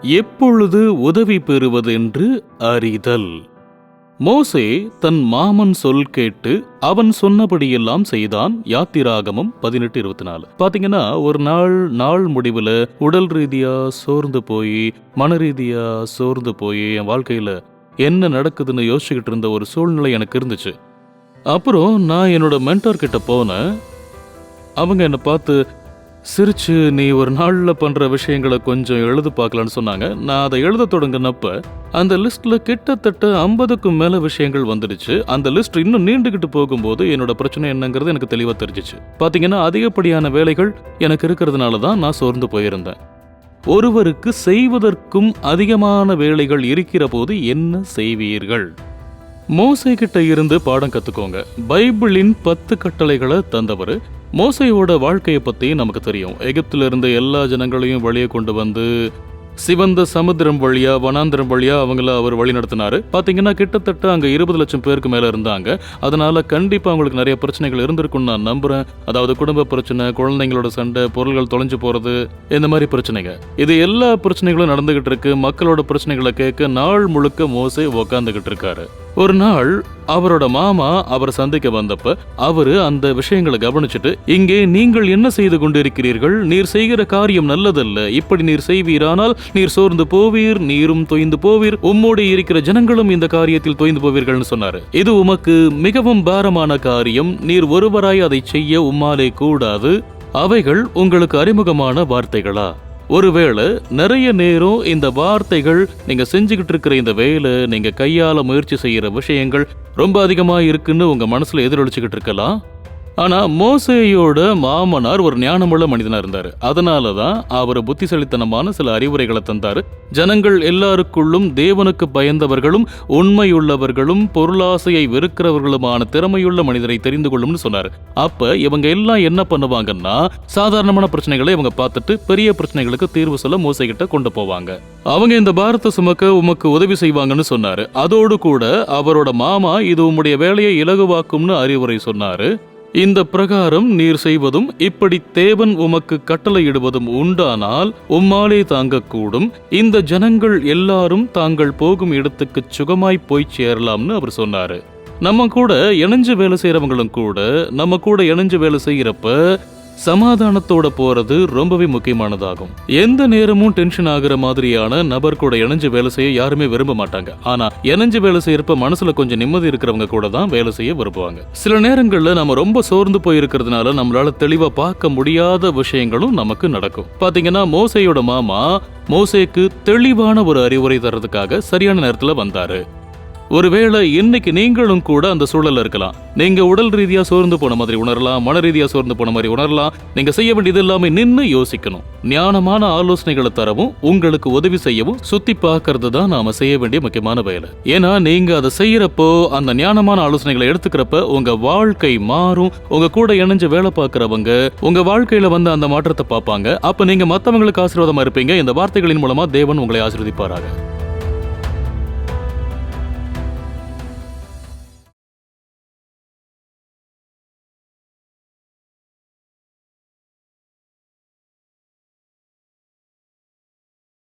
எப்பொழுது உதவி பெறுவதென்று அறிதல். மோசே தன் மாமன் சொல் கேட்டு அவன் சொன்னபடியெல்லாம் செய்தான் யாத்திராகமம் பதினெட்டு இருபத்தி நாலு. பாத்தீங்கன்னா ஒரு நாள் நாள் முடிவுல உடல் ரீதியா சோர்ந்து போய் மன ரீதியா சோர்ந்து போய் என் வாழ்க்கையில என்ன நடக்குதுன்னு யோசிச்சுக்கிட்டு இருந்த ஒரு சூழ்நிலை எனக்கு இருந்துச்சு. அப்புறம் நான் என்னோட மென்டார் கிட்ட போனேன். அவங்க என்னை பார்த்து சிரிச்சு நீ ஒரு நாளில் பண்ணுற விஷயங்களை கொஞ்சம் எழுது பார்க்கலான்னு சொன்னாங்க. நான் அதை எழுத தொடங்கினப்ப அந்த லிஸ்ட்டில் கிட்டத்தட்ட ஐம்பதுக்கும் மேலே விஷயங்கள் வந்துடுச்சு. அந்த லிஸ்ட் இன்னும் நீண்டுகிட்டு போகும்போது என்னோட பிரச்சனை என்னங்கிறது எனக்கு தெளிவாக தெரிஞ்சிச்சு. பார்த்தீங்கன்னா அதிகப்படியான வேலைகள் எனக்கு இருக்கிறதுனால தான் நான் சோர்ந்து போயிருந்தேன். ஒருவருக்கு செய்வதற்கும் அதிகமான வேலைகள் இருக்கிற போது என்ன செய்வீர்கள்? மோசை கிட்ட இருந்து பாடம் கத்துக்கோங்க. பைபிளின் பத்து கட்டளைகளை தந்தவர் மோசையோட வாழ்க்கையை பற்றி நமக்கு தெரியும். எகிப்திலிருந்து எல்லா ஜனங்களையும் வெளியே கொண்டு வந்து சிவந்த சமுத்திரம் வழியா வனாந்திரம் வழியா அவங்கள அவர் வழி நடத்தினாரு. பாத்தீங்கன்னா கிட்டத்தட்ட அங்க இருபது லட்சம் பேருக்கு மேல இருந்தாங்க. அதனால கண்டிப்பா அவங்களுக்கு நிறைய பிரச்சனைகள் இருந்திருக்கும்னு நான் நம்புறேன். அதாவது குடும்ப பிரச்சனை குழந்தைங்களோட சண்டை பொருள்கள் தொலைஞ்சு போறது இந்த மாதிரி பிரச்சனைங்க இது எல்லா பிரச்சனைகளும் நடந்துகிட்டு இருக்கு. மக்களோட பிரச்சனைகளை கேட்க நாள் முழுக்க மோசை உக்காந்துகிட்டு இருக்காரு. ஒரு நாள் அவரோட மாமா அவரை சந்திக்க வந்தப்ப அவரு அந்த விஷயங்களை கவனிச்சுட்டு இங்கே நீங்கள் என்ன செய்து கொண்டிருக்கிறீர்கள்? நீர் செய்கிற காரியம் நல்லதல்ல. இப்படி நீர் செய்வீரானால் நீர் சோர்ந்து போவீர் நீரும் தொய்ந்து போவீர். உம்மோடு இருக்கிற ஜனங்களும் இந்த காரியத்தில் தொய்ந்து போவீர்கள்னு சொன்னாரு. இது உமக்கு மிகவும் பாரமான காரியம். நீர் ஒருவராய் அதை செய்ய உம்மாலே கூடாது. அவைகள் உங்களுக்கு அறிமுகமான வார்த்தைகளா? ஒருவேளை நிறைய நேரம் இந்த வார்த்தைகள் நீங்க செஞ்சுக்கிட்டு இருக்கிற இந்த வேலை நீங்க கையால முயற்சி செய்யற விஷயங்கள் ரொம்ப அதிகமா இருக்குன்னு உங்க மனசுல எதிரொலிச்சுக்கிட்டு இருக்கலாம். ஆனால் மோசேயோட மாமனார் ஒரு ஞானமுள்ள மனிதனாக இருந்தார். அதனால தான் அவர் புத்திசலித்தனமான சில அறிவுரைகளை தந்தார். ஜனங்கள் எல்லாருக்குள்ளும் தேவனுக்கு பயந்தவர்களும் உண்மையுள்ளவர்களும் பொருளாசையை வெறுக்கிறவர்களுமான திறமையுள்ள மனிதரை தெரிந்து கொள்ளும்னு சொன்னார். அப்போ இவங்க எல்லாம் என்ன பண்ணுவாங்கன்னா சாதாரணமான பிரச்சனைகளை இவங்க பார்த்துட்டு பெரிய பிரச்சனைகளுக்கு தீர்வு சொல்ல மோசை கிட்ட கொண்டு போவாங்க. அவங்க இந்த பாரத்தை சுமக்க உமக்கு உதவி செய்வாங்கன்னு சொன்னார். அதோடு கூட அவரோட மாமா இது உம்முடைய வேலையை இலகுவாக்கும்னு அறிவுரை சொன்னாரு. இந்த பிரகாரம் நீர் செய்வதும் இப்படி தேவன் உமக்கு கட்டளையிடுவதும் உண்டானால் உம்மாலே தாங்கக்கூடும். இந்த ஜனங்கள் எல்லாரும் தாங்கள் போகும் இடத்துக்கு சுகமாய் போய் சேரலாம்னு அவர் சொன்னாரு. நம்ம கூட இணைஞ்சு வேலை செய்யறவங்களும் கூட நம்ம கூட இணைஞ்சு வேலை செய்யறப்ப சமாதானத்தோட போறது ரொம்பவே முக்கியமானதாகும். எந்த நேரமும் டென்ஷன் ஆகுற மாதிரியான நபர் கூட இணைஞ்சு வேலை செய்ய யாருமே விரும்ப மாட்டாங்க. ஆனா இணைஞ்சு வேலை செய்யறப்ப மனசுல கொஞ்சம் நிம்மதி இருக்கிறவங்க கூட தான் வேலை செய்ய விரும்புவாங்க. சில நேரங்கள்ல நம்ம ரொம்ப சோர்ந்து போயிருக்கிறதுனால நம்மளால தெளிவா பார்க்க முடியாத விஷயங்களும் நமக்கு நடக்கும். பாத்தீங்கன்னா மோசையோட மாமா மோசேக்கு தெளிவான ஒரு அறிவுரை தர்றதுக்காக சரியான நேரத்துல வந்தாரு. ஒருவேளை இன்னைக்கு நீங்களும் கூட அந்த சூழல்ல இருக்கலாம். நீங்க உடல் ரீதியா சோர்ந்து போன மாதிரி உணரலாம் மன ரீதியா சோர்ந்து போன மாதிரி உணரலாம். நீங்க செய்ய வேண்டியது எல்லாமே நின்று யோசிக்கணும். ஞானமான ஆலோசனைகளை தரவும் உங்களுக்கு உதவி செய்யவும் சுத்தி பார்க்கறது தான் நாம செய்ய வேண்டிய முக்கியமான வேலை. ஏன்னா நீங்க அதை செய்யறப்போ அந்த ஞானமான ஆலோசனைகளை எடுத்துக்கிறப்ப உங்க வாழ்க்கை மாறும். உங்க கூட இணைஞ்சு வேலை பார்க்கறவங்க உங்க வாழ்க்கையில வந்து அந்த மாற்றத்தை பார்ப்பாங்க. அப்ப நீங்க மத்தவங்களுக்கு ஆசீர்வாதமா இருப்பீங்க. இந்த வார்த்தைகளின் மூலமா தேவன் உங்களை ஆசீர்வதிப்பாராக.